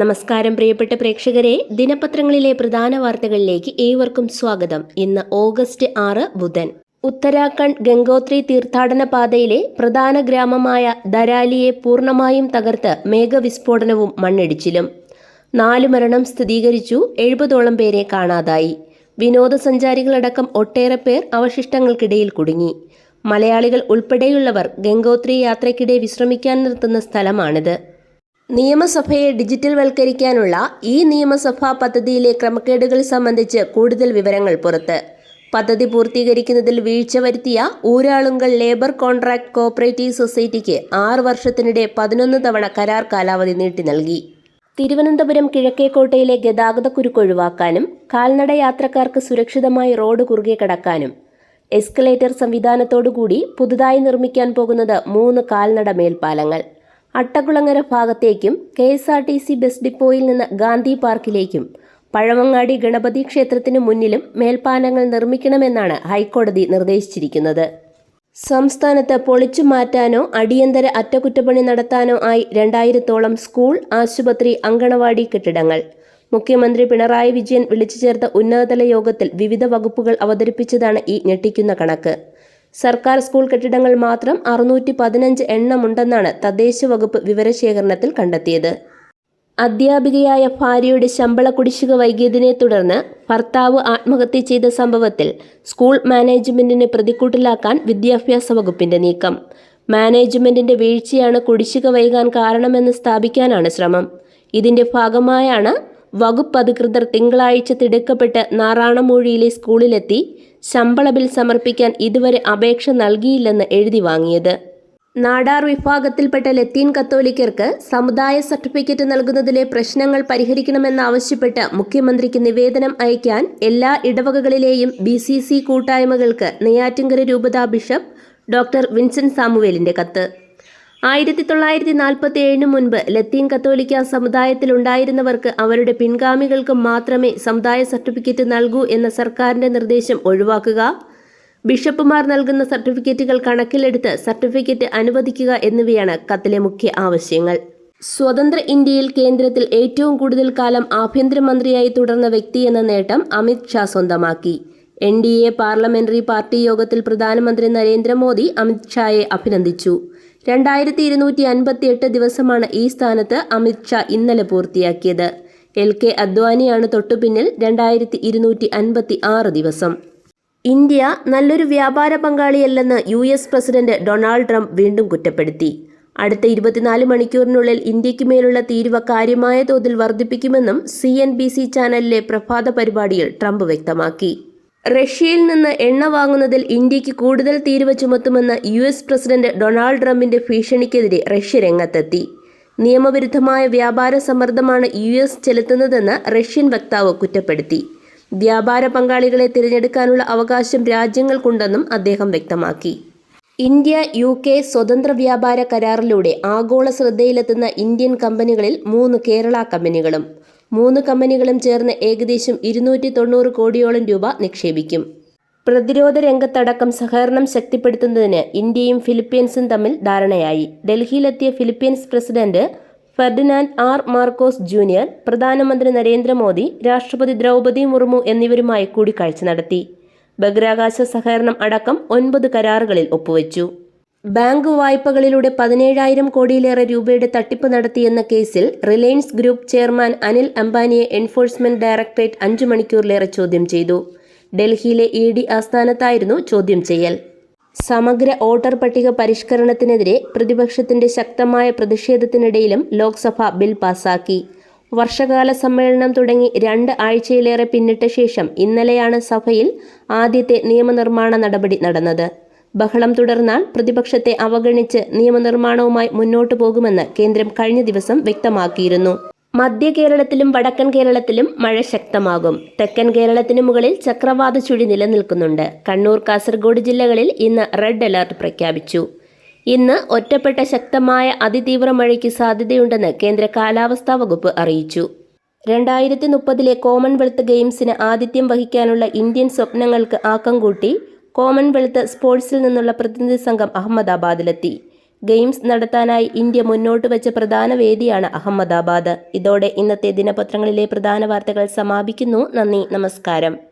നമസ്കാരം പ്രിയപ്പെട്ട പ്രേക്ഷകരെ. ദിനപത്രങ്ങളിലെ പ്രധാന വാർത്തകളിലേക്ക് ഏവർക്കും സ്വാഗതം. ഇന്ന് ഓഗസ്റ്റ് ആറ് ബുധൻ. ഉത്തരാഖണ്ഡ് ഗംഗോത്രി തീർത്ഥാടന പാതയിലെ പ്രധാന ഗ്രാമമായ ദരാലിയെ പൂർണമായും തകർത്ത് മേഘവിസ്ഫോടനവും മണ്ണിടിച്ചിലും. നാല് മരണം സ്ഥിരീകരിച്ചു എഴുപതോളം പേരെ കാണാതായി. വിനോദസഞ്ചാരികളടക്കം ഒട്ടേറെ പേർ അവശിഷ്ടങ്ങൾക്കിടയിൽ കുടുങ്ങി. മലയാളികൾ ഉൾപ്പെടെയുള്ളവർ ഗംഗോത്രി യാത്രയ്ക്കിടെ വിശ്രമിക്കാൻ നിർത്തുന്ന സ്ഥലമാണിത്. നിയമസഭയെ ഡിജിറ്റൽ വൽക്കരിക്കാനുള്ള ഈ നിയമസഭാ പദ്ധതിയിലെ ക്രമക്കേടുകൾ സംബന്ധിച്ച് കൂടുതൽ വിവരങ്ങൾ പുറത്ത്. പദ്ധതി പൂർത്തീകരിക്കുന്നതിൽ വീഴ്ച വരുത്തിയ ഊരാളുങ്കൽ ലേബർ കോൺട്രാക്ട് കോഓപ്പറേറ്റീവ് സൊസൈറ്റിക്ക് ആറ് വർഷത്തിനിടെ പതിനൊന്ന് തവണ കരാർ കാലാവധി നീട്ടി നൽകി. തിരുവനന്തപുരം കിഴക്കേക്കോട്ടയിലെ ഗതാഗതക്കുരുക്ക് ഒഴിവാക്കാനും കാൽനട യാത്രക്കാർക്ക് സുരക്ഷിതമായി റോഡ് കുറുകെ കടക്കാനും. എസ്കലേറ്റർ സംവിധാനത്തോടുകൂടി പുതുതായി നിർമ്മിക്കാൻ പോകുന്നത് മൂന്ന് കാൽനട മേൽപ്പാലങ്ങൾ. അട്ടക്കുളങ്ങര ഭാഗത്തേക്കും K S R T C bus ഡിപ്പോയിൽ നിന്ന് ഗാന്ധി പാർക്കിലേക്കും പഴവങ്ങാടി ഗണപതി ക്ഷേത്രത്തിന് മുന്നിലും മേൽപ്പാലങ്ങൾ നിർമ്മിക്കണമെന്നാണ് ഹൈക്കോടതി നിർദ്ദേശിച്ചിരിക്കുന്നത്. സംസ്ഥാനത്ത് പൊളിച്ചു മാറ്റാനോ അടിയന്തര അറ്റകുറ്റപ്പണി നടത്താനോ ആയി രണ്ടായിരത്തോളം സ്കൂൾ ആശുപത്രി അങ്കണവാടി കെട്ടിടങ്ങൾ. മുഖ്യമന്ത്രി പിണറായി വിജയൻ വിളിച്ചു ചേർത്ത ഉന്നതതല യോഗത്തിൽ വിവിധ വകുപ്പുകൾ അവതരിപ്പിച്ചതാണ് ഈ ഞെട്ടിക്കുന്ന കണക്ക്. സർക്കാർ സ്കൂൾ കെട്ടിടങ്ങൾ മാത്രം അറുന്നൂറ്റി പതിനഞ്ച് എണ്ണമുണ്ടെന്നാണ് തദ്ദേശ വകുപ്പ് വിവരശേഖരണത്തിൽ കണ്ടെത്തിയത്. അധ്യാപികയായ ഭാര്യയുടെ ശമ്പള കുടിശ്ശിക വൈകിയതിനെ തുടർന്ന് ഭർത്താവ് ആത്മഹത്യ ചെയ്ത സംഭവത്തിൽ സ്കൂൾ മാനേജ്മെന്റിനെ പ്രതിക്കൂട്ടിലാക്കാൻ വിദ്യാഭ്യാസ വകുപ്പിന്റെ നീക്കം. മാനേജ്മെന്റിന്റെ വീഴ്ചയാണ് കുടിശ്ശിക വൈകാൻ കാരണമെന്ന് സ്ഥാപിക്കാനാണ് ശ്രമം. ഇതിന്റെ ഭാഗമായാണ് വകുപ്പ് അധികൃതർ തിങ്കളാഴ്ച തിടുക്കപ്പെട്ട് നാറാണമൂഴിയിലെ സ്കൂളിലെത്തി ശമ്പള ബിൽ സമർപ്പിക്കാൻ ഇതുവരെ അപേക്ഷ നൽകിയില്ലെന്ന് എഴുതി വാങ്ങിയത്. നാടാർ വിഭാഗത്തിൽപ്പെട്ട ലത്തീൻ കത്തോലിക്കർക്ക് സമുദായ സർട്ടിഫിക്കറ്റ് നൽകുന്നതിലെ പ്രശ്നങ്ങൾ പരിഹരിക്കണമെന്നാവശ്യപ്പെട്ട് മുഖ്യമന്ത്രിക്ക് നിവേദനം അയക്കാൻ എല്ലാ ഇടവകകളിലെയും ബി സി സി കൂട്ടായ്മകൾക്ക് നെയ്യാറ്റിങ്കര രൂപതാ ബിഷപ്പ് ഡോക്ടർ വിൻസെന്റ് സാമുവേലിന്റെ കത്ത്. ആയിരത്തി തൊള്ളായിരത്തി നാൽപ്പത്തി ഏഴിന് മുൻപ് ലത്തീൻ കത്തോലിക്ക സമുദായത്തിലുണ്ടായിരുന്നവർക്ക് അവരുടെ പിൻഗാമികൾക്ക് മാത്രമേ സമുദായ സർട്ടിഫിക്കറ്റ് നൽകൂ എന്ന സർക്കാരിന്റെ നിർദ്ദേശം ഒഴിവാക്കുക ബിഷപ്പുമാർ നൽകുന്ന സർട്ടിഫിക്കറ്റുകൾ കണക്കിലെടുത്ത് സർട്ടിഫിക്കറ്റ് അനുവദിക്കുക എന്നിവയാണ് കത്തിലെ മുഖ്യ ആവശ്യങ്ങൾ. സ്വതന്ത്ര ഇന്ത്യയിൽ കേന്ദ്രത്തിൽ ഏറ്റവും കൂടുതൽ കാലം ആഭ്യന്തരമന്ത്രിയായി തുടർന്ന വ്യക്തി എന്ന നേട്ടം അമിത് ഷാ സ്വന്തമാക്കി. N D A parliamentary party യോഗത്തിൽ പ്രധാനമന്ത്രി നരേന്ദ്രമോദി അമിത് ഷായെ അഭിനന്ദിച്ചു. രണ്ടായിരത്തി ഇരുന്നൂറ്റി അൻപത്തി എട്ട് ദിവസമാണ് ഈ സ്ഥാനത്ത് അമിത് ഷാ ഇന്നലെ പൂർത്തിയാക്കിയത്. എൽ കെ അദ്വാനിയാണ് തൊട്ടുപിന്നിൽ രണ്ടായിരത്തി ഇരുന്നൂറ്റി അൻപത്തി ആറ് ദിവസം. ഇന്ത്യ നല്ലൊരു വ്യാപാര പങ്കാളിയല്ലെന്ന് U S president Donald Trump വീണ്ടും കുറ്റപ്പെടുത്തി. അടുത്ത ഇരുപത്തിനാല് മണിക്കൂറിനുള്ളിൽ ഇന്ത്യയ്ക്ക് മേലുള്ള തീരുവ കാര്യമായ തോതിൽ വർദ്ധിപ്പിക്കുമെന്നും സി ചാനലിലെ പ്രഭാത പരിപാടിയിൽ ട്രംപ് വ്യക്തമാക്കി. റഷ്യയിൽ നിന്ന് എണ്ണ വാങ്ങുന്നതിൽ ഇന്ത്യയ്ക്ക് കൂടുതൽ തീരുവ ചുമത്തുമെന്ന യു എസ് പ്രസിഡന്റ് ഡൊണാൾഡ് ട്രംപിന്റെ ഭീഷണിക്കെതിരെ റഷ്യ രംഗത്തെത്തി. നിയമവിരുദ്ധമായ വ്യാപാര സമ്മർദ്ദമാണ് യു എസ് ചെലുത്തുന്നതെന്ന് റഷ്യൻ വക്താവ് കുറ്റപ്പെടുത്തി. വ്യാപാര പങ്കാളികളെ തിരഞ്ഞെടുക്കാനുള്ള അവകാശം രാജ്യങ്ങൾക്കുണ്ടെന്നും അദ്ദേഹം വ്യക്തമാക്കി. ഇന്ത്യ യു കെ സ്വതന്ത്ര വ്യാപാര കരാറിലൂടെ ആഗോള ശ്രദ്ധയിലെത്തുന്ന ഇന്ത്യൻ കമ്പനികളിൽ മൂന്ന് കേരള കമ്പനികളും മൂന്ന് കമ്പനികളും ചേർന്ന് ഏകദേശം ഇരുന്നൂറ്റി തൊണ്ണൂറ് കോടിയോളം രൂപ നിക്ഷേപിക്കും. പ്രതിരോധ രംഗത്തടക്കം സഹകരണം ശക്തിപ്പെടുത്തുന്നതിന് ഇന്ത്യയും ഫിലിപ്പീൻസും തമ്മിൽ ധാരണയായി. ഡൽഹിയിലെത്തിയ Philippines president Ferdinand R Marcos junior പ്രധാനമന്ത്രി നരേന്ദ്രമോദി രാഷ്ട്രപതി ദ്രൗപദി മുർമു എന്നിവരുമായി കൂടിക്കാഴ്ച നടത്തി. ബഹിരാകാശ സഹകരണം അടക്കം ഒൻപത് കരാറുകളിൽ ഒപ്പുവച്ചു. ബാങ്ക് വായ്പകളിലൂടെ പതിനേഴായിരം കോടിയിലേറെ രൂപയുടെ തട്ടിപ്പ് നടത്തിയെന്ന കേസിൽ റിലയൻസ് ഗ്രൂപ്പ് ചെയർമാൻ അനിൽ അംബാനിയെ എൻഫോഴ്സ്മെന്റ് ഡയറക്ടറേറ്റ് അഞ്ചു മണിക്കൂറിലേറെ ചോദ്യം ചെയ്തു. ഡൽഹിയിലെ ഇ ഡി ആസ്ഥാനത്തായിരുന്നു ചോദ്യം ചെയ്യൽ. സമഗ്ര വോട്ടർ പട്ടിക പരിഷ്കരണത്തിനെതിരെ പ്രതിപക്ഷത്തിന്റെ ശക്തമായ പ്രതിഷേധത്തിനിടയിലും ലോക്സഭ ബിൽ പാസാക്കി. വർഷകാല സമ്മേളനം തുടങ്ങി രണ്ട് ആഴ്ചയിലേറെ പിന്നിട്ട ശേഷം ഇന്നലെയാണ് സഭയിൽ ആദ്യത്തെ നിയമനിർമ്മാണ നടപടി നടന്നത്. ബഹളം തുടർന്നാൽ പ്രതിപക്ഷത്തെ അവഗണിച്ച് നിയമനിർമ്മാണവുമായി മുന്നോട്ടു പോകുമെന്ന് കേന്ദ്രം കഴിഞ്ഞ ദിവസം വ്യക്തമാക്കിയിരുന്നു. മധ്യ കേരളത്തിലും വടക്കൻ കേരളത്തിലും മഴ ശക്തമാകും. തെക്കൻ കേരളത്തിനു മുകളിൽ ചക്രവാത ചുഴി നിലനിൽക്കുന്നുണ്ട്. കണ്ണൂർ കാസർഗോഡ് ജില്ലകളിൽ ഇന്ന് റെഡ് അലർട്ട് പ്രഖ്യാപിച്ചു. ഇന്ന് ഒറ്റപ്പെട്ട ശക്തമായ അതിതീവ്ര മഴയ്ക്ക് സാധ്യതയുണ്ടെന്ന് കേന്ദ്ര കാലാവസ്ഥാ വകുപ്പ് അറിയിച്ചു. രണ്ടായിരത്തി മുപ്പതിലെ കോമൺവെൽത്ത് ഗെയിംസിന് ആതിഥ്യം വഹിക്കാനുള്ള ഇന്ത്യൻ സ്വപ്നങ്ങൾക്ക് ആക്കം കൂട്ടി കോമൺവെൽത്ത് സ്പോർട്സിൽ നിന്നുള്ള പ്രതിനിധി സംഘം അഹമ്മദാബാദിലെത്തി. ഗെയിംസ് നടത്താനായി ഇന്ത്യ മുന്നോട്ട് വെച്ച പ്രധാന വേദിയാണ് അഹമ്മദാബാദ്. ഇതോടെ ഇന്നത്തെ ദിനപത്രങ്ങളിലെ പ്രധാന വാർത്തകൾ സമാപിക്കുന്നു. നന്ദി നമസ്കാരം.